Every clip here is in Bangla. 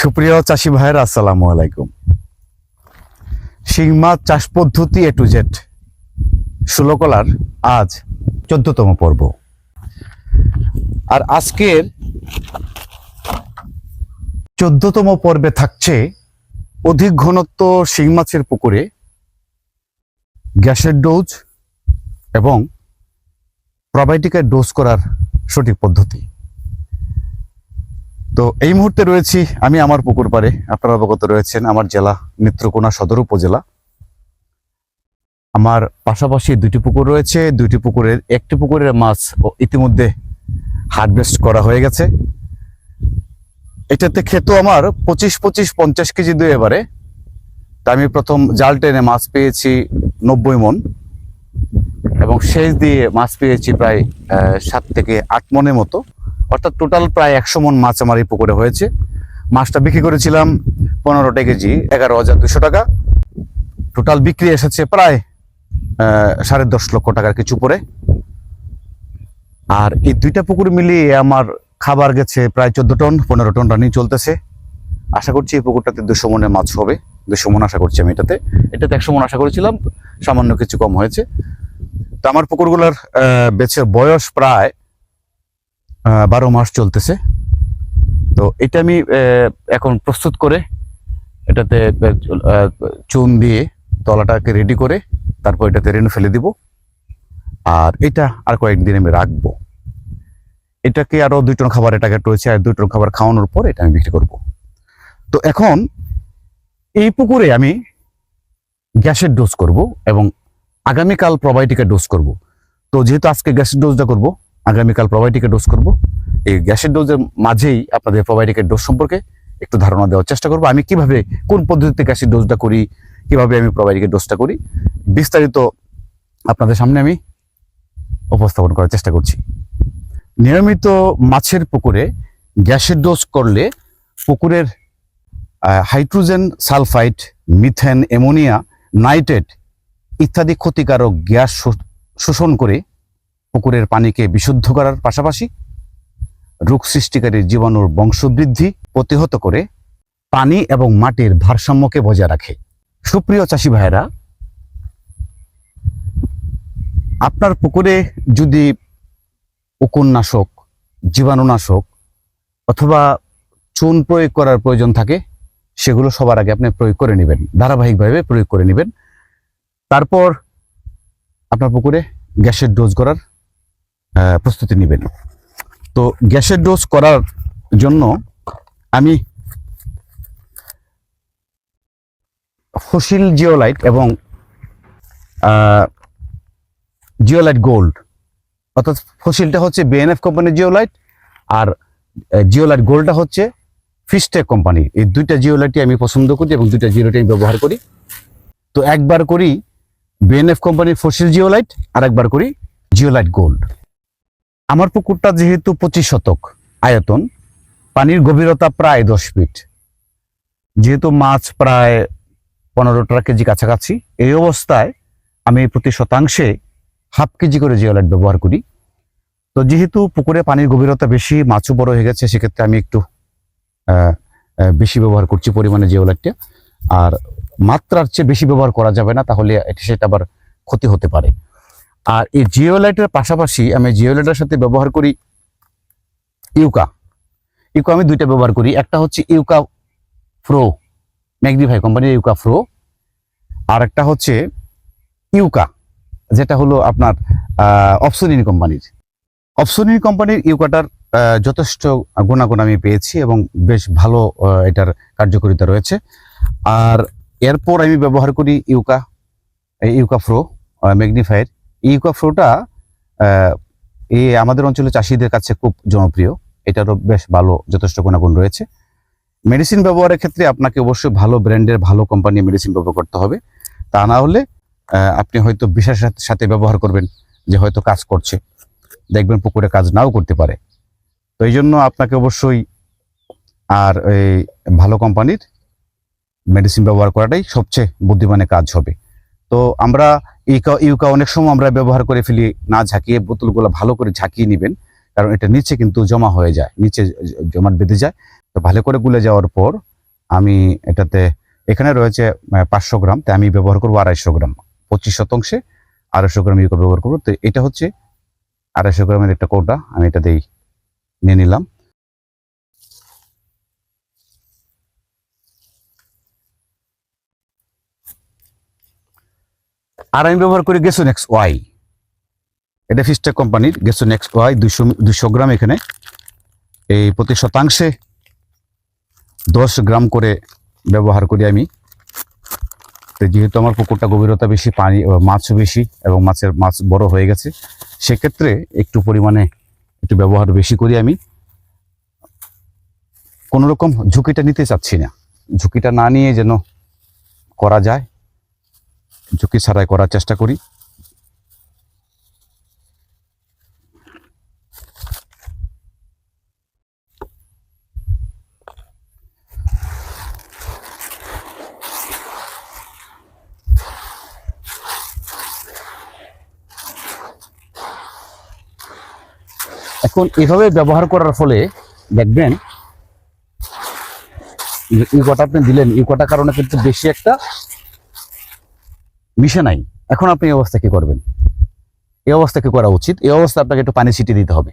সুপ্রিয় চাষি ভাইয়ের, আসসালামু আলাইকুম। শিং মাছ চাষ পদ্ধতি এ টু জেড ষোলকলার আজ চোদ্দতম পর্ব। আর আজকের চোদ্দতম পর্বে থাকছে অধিক ঘনত্ব শিং মাছের পুকুরে গ্যাসের ডোজ এবং প্রবাইটিকের ডোজ করার সঠিক পদ্ধতি। তো এই মুহূর্তে রয়েছি আমি আমার পুকুর পাড়ে। আপনারা অবগত রয়েছেন, আমার জেলা নেত্রকোনা সদর উপজেলা। আমার পাশাপাশি দুটি পুকুর রয়েছে। দুটি পুকুরের, একটি পুকুরের মাছ ইতিমধ্যে হারভেস্ট করা হয়ে গেছে। এটাতে খেতো আমার পঁচিশ পঁচিশ, পঞ্চাশ কেজি দুই এবারে। তা আমি প্রথম জাল টেনে মাছ পেয়েছি নব্বই মন। এবং শেষ দিয়ে মাছ পেয়েছি প্রায় সাত থেকে আট মনের মতো। অর্থাৎ টোটাল প্রায় একশো মন মাছ আমার এই পুকুরে হয়েছে। মাছটা বিক্রি করেছিলাম পনেরোটা কেজি, এগারো হাজার দুশো টাকা। টোটাল বিক্রি এসেছে প্রায় সাড়ে দশ লক্ষ টাকার কিছু পরে আর এই দুইটা পুকুর মিলিয়ে আমার খাবার গেছে প্রায় চোদ্দ টন, পনেরো টন রানিং চলতেছে। আশা করছি এই পুকুরটাতে দুশো মনের মাছ হবে। দুশো মন আশা করছি আমি এটাতে। এটাতে একশো মন আশা করেছিলাম, সামান্য কিছু কম হয়েছে। তো আমার পুকুরগুলোর বেচের বয়স প্রায় বারো মাস চলতেছে। তো এটা আমি এখন প্রস্তুত করে এটাতে চুন দিয়ে তলাটাকে রেডি করে তারপর এটাতে রেনু ফেলে দিব। আর এটা আর কয়েকদিন আমি রাখব। এটাকে আরও দুই টন খাবারের টাকা রয়েছে আর দুই টন খাবার খাওয়ানোর পর এটা আমি বিক্রি করব। তো এখন এই পুকুরে আমি গ্যাসের ডোজ করব এবং আগামীকাল প্রবাইটিকা ডোজ করব। তো যেহেতু আজকে গ্যাসের ডোজটা করব, আগামীকাল প্রবাইটিকা ডোজ করব। এই গ্যাসের ডোজের মাঝেই আপনাদের প্রবাইটিকের ডোজ সম্পর্কে একটু ধারণা দেওয়ার চেষ্টা করব। আমি কীভাবে, কোন পদ্ধতিতে গ্যাসের ডোজটা করি, কীভাবে আমি প্রবাইটিকের ডোজটা করি, বিস্তারিত আপনাদের সামনে আমি উপস্থাপন করার চেষ্টা করছি। নিয়মিত মাছের পুকুরে গ্যাসের ডোজ করলে পুকুরের hydrogen sulphide, methane, ammonia, nitrate ইত্যাদি ক্ষতিকারক গ্যাস শোষণ করে পুকুরের পানিকে বিশুদ্ধ করার পাশাপাশি রোগ সৃষ্টিকারী জীবাণুর বংশবৃদ্ধি প্রতিহত করে পানি এবং মাটির ভারসাম্যকে বজায় রাখে। সুপ্রিয় চাষি ভাইয়েরা, আপনার পুকুরে যদি উকুননাশক জীবাণুনাশক অথবা চুন প্রয়োগ করার প্রয়োজন থাকে সেগুলো সবার আগে আপনি প্রয়োগ করে নেবেন, ধারাবাহিকভাবে প্রয়োগ করে নেবেন। তারপর আপনার পুকুরে গ্যাসের ডোজ করার প্রস্তুতি নেবেন। তো গ্যাসের ডোজ করার জন্য আমি ফসিল জিওলাইট এবং জিওলাইট গোল্ড, অর্থাৎ ফসিলটা হচ্ছে বিএনএফ কোম্পানির জিওলাইট আর জিওলাইট গোল্ডটা হচ্ছে ফিস্টেক কোম্পানি এই দুইটা জিওলাইটই আমি পছন্দ করি এবং দুইটা জিওলাইটই আমি ব্যবহার করি। তো একবার করি বিএনএফ কোম্পানির ফসিল জিওলাইট আর একবার করি জিওলাইট গোল্ড আমার পুকুরটা যেহেতু পঁচিশ শতক আয়তন, পানির গভীরতা প্রায় দশ ফিট। যেহেতু মাছ প্রায় পনেরোটা কেজি কাছাকাছি, এই অবস্থায় আমি প্রতি শতাংশে হাফ কেজি করে জিওলাইট ব্যবহার করি। তো যেহেতু পুকুরে পানির গভীরতা বেশি, মাছও বড় হয়ে গেছে, সেক্ষেত্রে আমি একটু বেশি ব্যবহার করছি পরিমাণে জিওলাইটটা। আর মাত্রার চেয়ে বেশি ব্যবহার করা যাবে না, তাহলে এটা সেটা আবার ক্ষতি হতে পারে। আর এই জিওলাইটের পাশাপাশি আমি জিওলাইটের সাথে ব্যবহার করি ইউকা। ইউকা আমি দুইটা ব্যবহার করি, একটা হচ্ছে ইউকা প্রো ম্যাগনিফাই কোম্পানির ইউকা প্রো, আর একটা হচ্ছে ইউকা, যেটা হলো আপনার অপসনিন কোম্পানির। অপসনিন কোম্পানির ইউকাটার যথেষ্ট গুণাগুণ আমি পেয়েছি এবং বেশ ভালো এটার কার্যকারিতা রয়েছে। আর এরপর আমি ব্যবহার করি ইউকা ইউকা ফ্রো ম্যাগনিফায়ার। ইউকা ফ্রোটা এই আমাদের অঞ্চলে চাষিদের কাছে খুব জনপ্রিয়। এটারও বেশ ভালো, যথেষ্ট গুণাগুণ রয়েছে। মেডিসিন ব্যবহারের ক্ষেত্রে আপনাকে অবশ্যই ভালো ব্র্যান্ডের, ভালো কোম্পানির মেডিসিন ব্যবহার করতে হবে। তা না হলে আপনি হয়তো বিশ্বাসের সাথে- সাথে ব্যবহার করবেন যে হয়তো কাজ করছে। দেখবেন পুকুরে কাজ নাও করতে পারে। তো এই জন্য আপনাকে অবশ্যই আর এই ভালো কোম্পানির মেডিসিন ব্যবহার করাটাই সবচেয়ে বুদ্ধিমানের কাজ হবে। তো আমরা ইউকা ইউকা অনেক সময় আমরা ব্যবহার করে ফেলি, না ঝাঁকিয়ে বোতলগুলো ভালো করে ঝাঁকিয়ে নেবেন, কারণ এটা নিচে কিন্তু জমা হয়ে যায়, নিচে জমাট বেঁধে যায়। তো ভালো করে গুলে যাওয়ার পর আমি এটাতে, এখানে রয়েছে পাঁচশো গ্রাম তাই আমি ব্যবহার করব আড়াইশো গ্রাম, পঁচিশ শতাংশে আড়াইশো গ্রাম ইউকা ব্যবহার করব। তো এটা হচ্ছে আড়াইশো গ্রামের একটা কৌটা আমি এটাতেই নিয়ে নিলাম। আর আমি ব্যবহার করি গেসোনেক্স ওয়াই এটা ফিস্টেক কোম্পানির গেসোনেক্স ওয়াই দুশো দুশো গ্রাম এখানে। এই প্রতি শতাংশে দশ গ্রাম করে ব্যবহার করি আমি। তো যেহেতু আমার পুকুরটা গভীরতা বেশি, পানি, মাছও বেশি এবং মাছের মাছ বড় হয়ে গেছে, সেক্ষেত্রে একটু পরিমাণে একটু ব্যবহার বেশি করি আমি। কোনো রকম ঝুঁকিটা নিতে চাচ্ছি না। ঝুঁকিটা না নিয়ে যেন করা যায়, ঝুঁকি ছাড়াই করার চেষ্টা করি। এখন এভাবে ব্যবহার করার ফলে দেখবেন এই কটা আপনি দিলেন, এই কটা কারণে কিন্তু বেশি একটা মিশে নাই। এখন আপনি এই অবস্থা কি করবেন? এই অবস্থা কি করা উচিত? এই অবস্থা আপনাকে একটু পানি ছিটিয়ে দিতে হবে।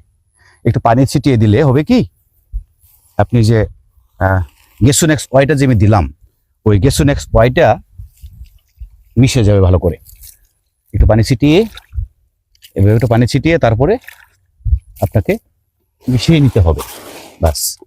একটু পানি ছিটিয়ে দিলে হবে কি? আপনি যে গেসুনেক্স ওয়াইটা যে আমি দিলাম, ওই গেসুনেক্স ওয়াইটা মিশে যাবে ভালো করে। একটু পানি ছিটিয়ে, এভাবে একটু পানি ছিটিয়ে তারপরে আপনাকে মিশিয়ে নিতে হবে। বাস।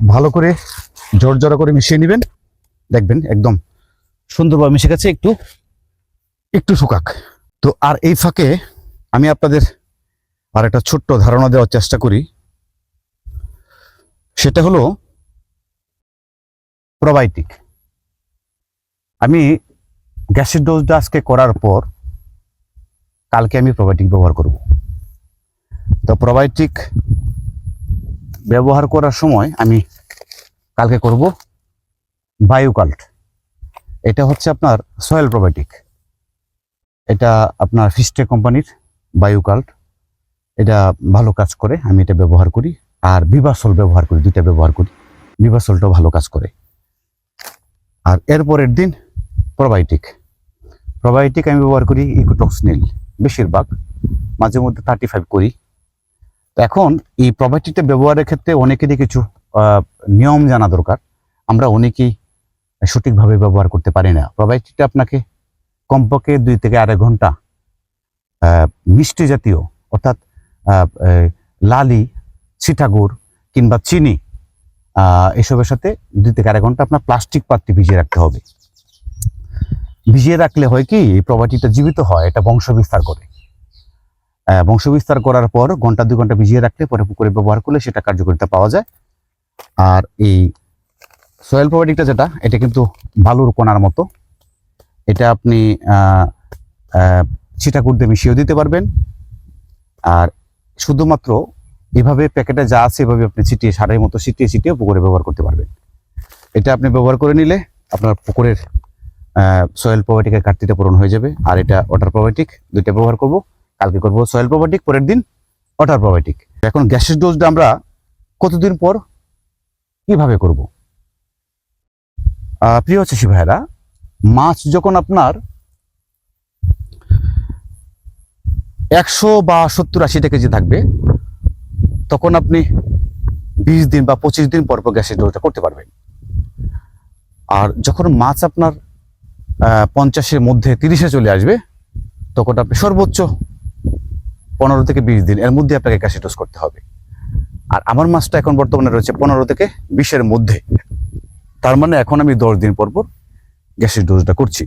ভালো করে জোর জোড়া করে মিশিয়ে নেবেন। দেখবেন একদম সুন্দরভাবে মিশে গেছে, একটু একটু শুকাক। তো আর এই ফাঁকে আমি আপনাদের আর একটা ছোট্ট ধারণা দেওয়ার চেষ্টা করি। সেটা হলো প্রোবায়োটিক আমি গ্যাসের ডোজটা আজকে করার পর কালকে আমি প্রোবায়োটিক ব্যবহার করব। তো প্রোবায়োটিক ব্যবহার করার সময় আমি কালকে করব বায়োকাল্ট। এটা হচ্ছে আপনার সয়েল প্রোবায়োটিক। এটা আপনার ফিস্টে কোম্পানির বায়োকাল্ট। এটা ভালো কাজ করে, আমি এটা ব্যবহার করি। আর বিভাসল ব্যবহার করি, দুইটা ব্যবহার করি। বিভাসলটাও ভালো কাজ করে। আর এরপরের দিন প্রোবায়োটিক। প্রোবায়োটিক আমি ব্যবহার করি ইকোটক্সনিল, বেশিরভাগ। মাঝে মধ্যে থার্টি ফাইভ করি। এখন এই প্রোবায়োটিকটা ব্যবহারের ক্ষেত্রে অনেকেরই কিছু নিয়ম জানা দরকার। আমরা অনেকেই সঠিকভাবে ব্যবহার করতে পারি না। প্রোবায়োটিকটা আপনাকে কমপক্ষে দুই থেকে আড়াই ঘণ্টা মিষ্টি জাতীয়, অর্থাৎ লালি সিঠাগুড় কিংবা চিনি এসবের সাথে দুই থেকে আড়াই ঘণ্টা আপনার প্লাস্টিক পাত্রে ভিজিয়ে রাখতে হবে। ভিজিয়ে রাখলে হয় কি, এই প্রবাটিটা জীবিত হয়, এটা বংশ বিস্তার করে। আহ, বংশ বিস্তার করার পর ঘণ্টা দুই ঘণ্টা ভিজিয়ে রাখলে পরে পুকুরে ব্যবহার করলে সেটা কার্যকারিতা পাওয়া যায়। আর এই সয়েল প্রবাটিকটা যেটা এটা কিন্তু বালুর কোনার মতো। এটা আপনি ছিটাকুট দিয়ে মিশিয়েও দিতে পারবেন। আর শুধুমাত্র এভাবে প্যাকেটে যা আছে এভাবে আপনি ছিটিয়ে সারের মতো ছিটিয়ে ছিটিয়ে পুকুরে ব্যবহার করতে পারবেন। এটা আপনি ব্যবহার করে নিলে আপনার পুকুরের সয়েল প্রোবায়োটিকের ঘাটতিটা পূরণ হয়ে যাবে। আর এটা ওয়াটার প্রোবায়োটিক দুইটা ব্যবহার করব। কালকে করব সয়েল প্রোবায়োটিক পরের দিন ওয়াটার প্রোবায়োটিক এখন গ্যাসের ডোজটা আমরা কতদিন পর কীভাবে করব? প্রিয় চাষি ভাইরা মাছ যখন আপনার একশো বা সত্তর আশিটা কেজি থাকবে, তখন আপনি বিশ দিন বা পঁচিশ দিন পর পর গ্যাসের ডোজটা করতে পারবেন। আর যখন মাছ আপনার পঞ্চাশের মধ্যে তিরিশে চলে আসবে, তখন আপনি সর্বোচ্চ পনেরো থেকে বিশ দিন এর মধ্যে আপনাকে গ্যাসের ডোজ করতে হবে। আর আমার মাছটা এখন বর্তমানে রয়েছে পনেরো থেকে বিশের মধ্যে। তার মানে এখন আমি দশ দিন পর পর গ্যাসের ডোজটা করছি।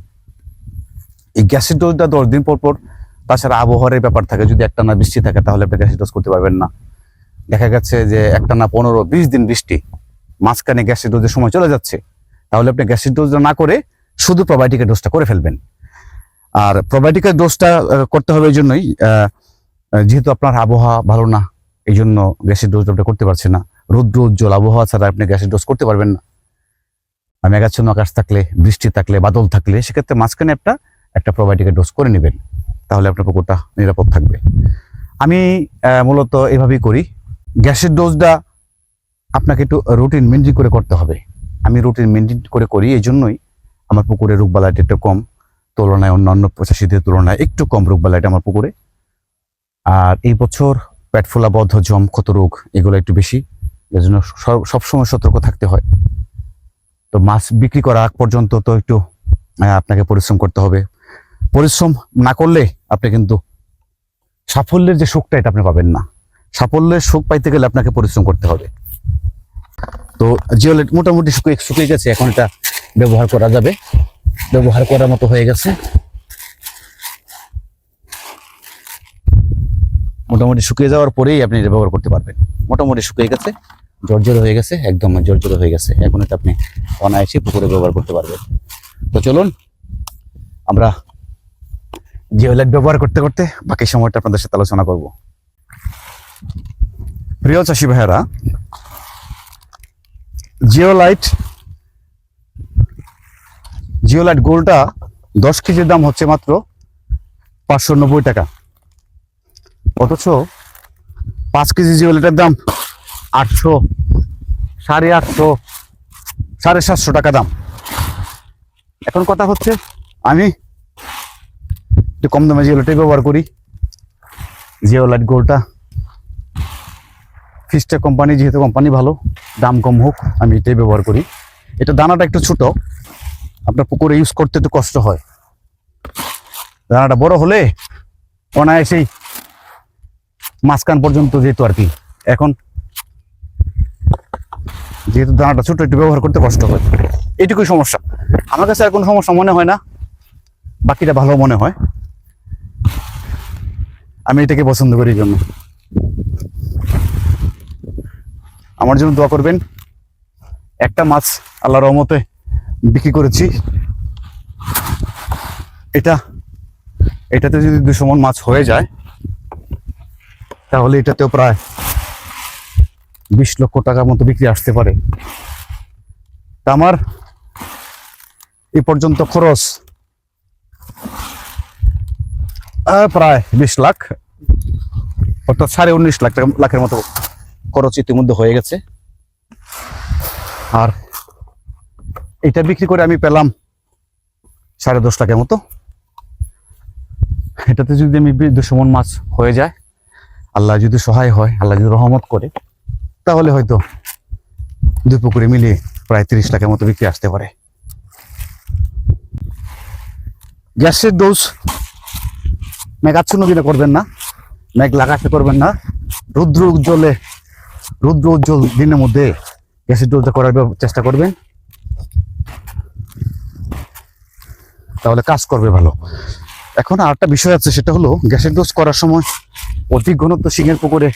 এই গ্যাসের ডোজটা দশ দিন পর পর, তাছাড়া আবহাওয়ার ব্যাপার থাকে, যদি একটা না বৃষ্টি থাকে তাহলে আপনি গ্যাসের ডোজ করতে পারবেন না। দেখা গেছে যে একটা না পনেরো, বিশ দিন বৃষ্টি, মাঝখানে গ্যাসের ডোজের সময় চলে যাচ্ছে। তাহলে আপনি গ্যাসের ডোজটা না করে শুধু প্রোবায়োটিকের ডোজটা করে ফেলবেন। আর প্রোবায়োটিকের ডোজটা করতে হবে এই জন্যই যেহেতু আপনার আবহাওয়া ভালো না, এই জন্য গ্যাসের ডোজ আপনি করতে পারছেন না। রৌদ্র, উজ্জ্বল আবহাওয়া ছাড়া আপনি গ্যাসের ডোজ করতে পারবেন না। মেঘাচ্ছন্ন আকাশ থাকলে, বৃষ্টি থাকলে, বাদল থাকলে, সেক্ষেত্রে মাঝখানে একটা একটা প্রোবায়োটিকের ডোজ করে নেবেন। তাহলে আপনার পুকুরটা নিরাপদ থাকবে। আমি মূলত এভাবেই করি। গ্যাসের ডোজটা আপনাকে একটু রুটিন মেনটেন করে করতে হবে। আমি রুটিন মেনটেন করে করি, এই জন্যই আমার পুকুরে রোগবালাইটা একটু কম। তুলনায়, অন্যান্য চাষিদের তুলনায় একটু কম রোগ বেলা এটা আমার পুকুরে। আর এই বছর পেট ফোলা বদ্ধ জম ক্ষত রোগ, এগুলো একটু বেশি, এর জন্য সবসময় সতর্ক থাকতে হয়। তো মাছ বিক্রি করা আগ পর্যন্ত তো একটু আপনাকে পরিশ্রম করতে হবে। পরিশ্রম না করলে আপনি কিন্তু সাফল্যের যে সুখটা এটা আপনি পাবেন না। সাফল্যের সুখ পাইতে গেলে আপনাকে পরিশ্রম করতে হবে। তো জিওলেট মোটামুটি শুকিয়ে গেছে, এখন এটা ব্যবহার করা যাবে। ব্যবহার করার মতো হয়ে গেছে। মোটামুটি শুকিয়ে যাওয়ার পরেই আপনি এটা ব্যবহার করতে পারবেন। মোটামুটি শুকিয়ে গেছে জর্জর হয়ে গেছে, একদম জর্জর হয়ে গেছে। এখন এটা আপনি অনায়াসে পুকুরে ব্যবহার করতে পারবেন। তো চলুন, আমরা জিওলাইট ব্যবহার করতে করতে বাকি সময়টা আপনাদের সাথে আলোচনা করব। প্রিয় চাষি ভাইয়েরা, জিওলাইট জিওলাইট গোলটা দশ কেজির দাম হচ্ছে মাত্র পাঁচশো নব্বই টাকা। অথচ পাঁচ কেজি জিওলাইটের দাম আটশো, সাড়ে আটশো, সাড়ে সাতশো টাকা দাম। এখন কথা হচ্ছে আমি একটু কম দামে জিওলাইটই ব্যবহার করি। জিওলাইট গোলটা ফিস্টা কোম্পানি, যেহেতু কোম্পানি ভালো, দাম কম হোক, আমি এটাই ব্যবহার করি। এটা দানাটা একটু ছোট। আপনার পুকুরে ইউজ করতে তো কষ্ট হয়। দানাটা বড় হলে অনায়াসেই মাঝখান পর্যন্ত যেত আর কি। এখন যেহেতু দানাটা ছোট, একটু ব্যবহার করতে কষ্ট হয়। এটুকুই সমস্যা। আমার কাছে আর কোনো সমস্যা মনে হয় না। বাকিটা ভালো মনে হয়। আমি এটাকে পছন্দ করি জন্য। আমার জন্য দোয়া করবেন। একটা মাছ আল্লাহ রহমতে বিক্রি করেছি। এটা, এটাতে যদি দুশো মন মাছ হয়ে যায়, তাহলে এটাতেও প্রায় বিশ লক্ষ টাকার মতো বিক্রি আসতে পারে। তা আমার এ পর্যন্ত খরচ প্রায় বিশ লাখ, অর্থাৎ সাড়ে উনিশ লাখ টাকা, লাখের মতো খরচ ইতিমধ্যে হয়ে গেছে। আর এটা বিক্রি করে আমি পেলাম সাড়ে দশ টাকার মতো। এটাতে যদি আমি দুশো মন মাছ হয়ে যায়, আল্লাহ যদি সহায় হয়, আল্লাহ যদি রহমত করে, তাহলে হয়তো দুই পুকুরে মিলিয়ে প্রায় তিরিশ টাকার মতো বিক্রি আসতে পারে। গ্যাসের ডোজ মেঘাচ্ছন্ন দিনে করবেন না, মেঘ লাগাতে করবেন না। রুদ্র উজ্জ্বলে রুদ্র উজ্জ্বল দিনের মধ্যে গ্যাসের ডোজটা করার চেষ্টা করবেন। তাহলে কাজ করবে ভালো। এখন আরেকটা বিষয় আছে, সেটা হলো গ্যাসের ডোজ করার সময় অধিক ঘনত্ব সিংহের পুকুরে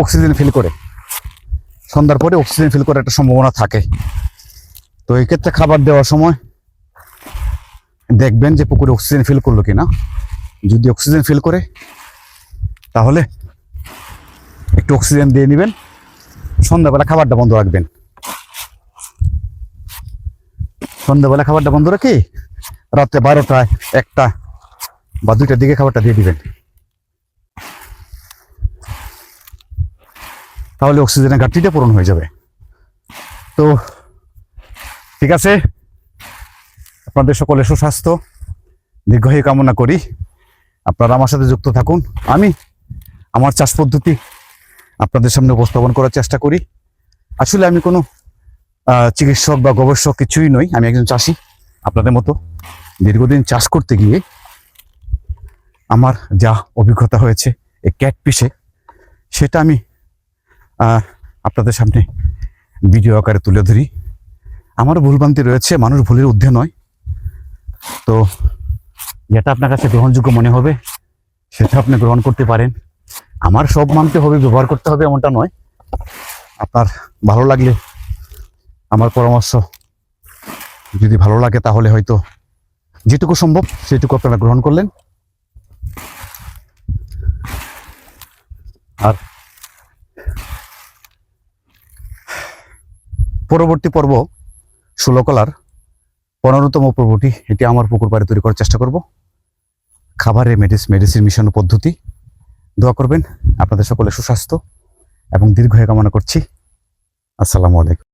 অক্সিজেন ফিল করে। সন্ধ্যার পরে অক্সিজেন ফিল করার একটা সম্ভাবনা থাকে। তো এই ক্ষেত্রে খাবার দেওয়ার সময় দেখবেন যে পুকুরে অক্সিজেন ফিল করল কিনা। যদি অক্সিজেন ফিল করে, তাহলে একটু অক্সিজেন দিয়ে নেবেন। সন্ধ্যাবেলা খাবারটা বন্ধ রাখবেন। সন্ধ্যাবেলা খাবারটা বন্ধ রাখি, রাত্রে বারোটায় একটা বা দুইটার দিকে খাবারটা দিয়ে দিবেন। তাহলে অক্সিজেনের ঘাটতিটা পূরণ হয়ে যাবে। তো ঠিক আছে, আপনাদের সকলের সুস্বাস্থ্য, দীর্ঘায়ু কামনা করি। আপনারা আমার সাথে যুক্ত থাকুন। আমি আমার চাষ পদ্ধতি আপনাদের সামনে উপস্থাপন করার চেষ্টা করি। আসলে আমি কোনো চিকিৎসক বা গবেষক কিছুই নই, আমি একজন চাষি। আপনাদের মতো দীর্ঘদিন চাষ করতে গিয়ে আমার যা অভিজ্ঞতা হয়েছে এই ক্যাট পিসে সেটা আমি আপনাদের সামনে ভিডিও আকারে তুলে ধরি। আমারও ভুলভ্রান্তি রয়েছে, মানুষ ভুলের ঊর্ধ্বে নয়। তো যেটা আপনার কাছে গ্রহণযোগ্য মনে হবে, সেটা আপনি গ্রহণ করতে পারেন। আমার সব মানতে হবে, ব্যবহার করতে হবে, এমনটা নয়। আপনার ভালো লাগলে আমার পরামর্শ। যদি ভালো লাগে তাহলে হয়তো যেটুকু সম্ভব সেটুকু আপনারা গ্রহণ করলেন। আর পরবর্তী পর্ব ষোলকলার পনেরোতম পর্বটি, এটি আমার পুকুর পাড়ে তৈরি করার চেষ্টা করব। খাবারের মেডিস, মেডিসিন মিশন পদ্ধতি। দোয়া করবেন। আপনাদের সকলে সুস্বাস্থ্য এবং দীর্ঘ কামনা করছি। আসসালামু আলাইকুম।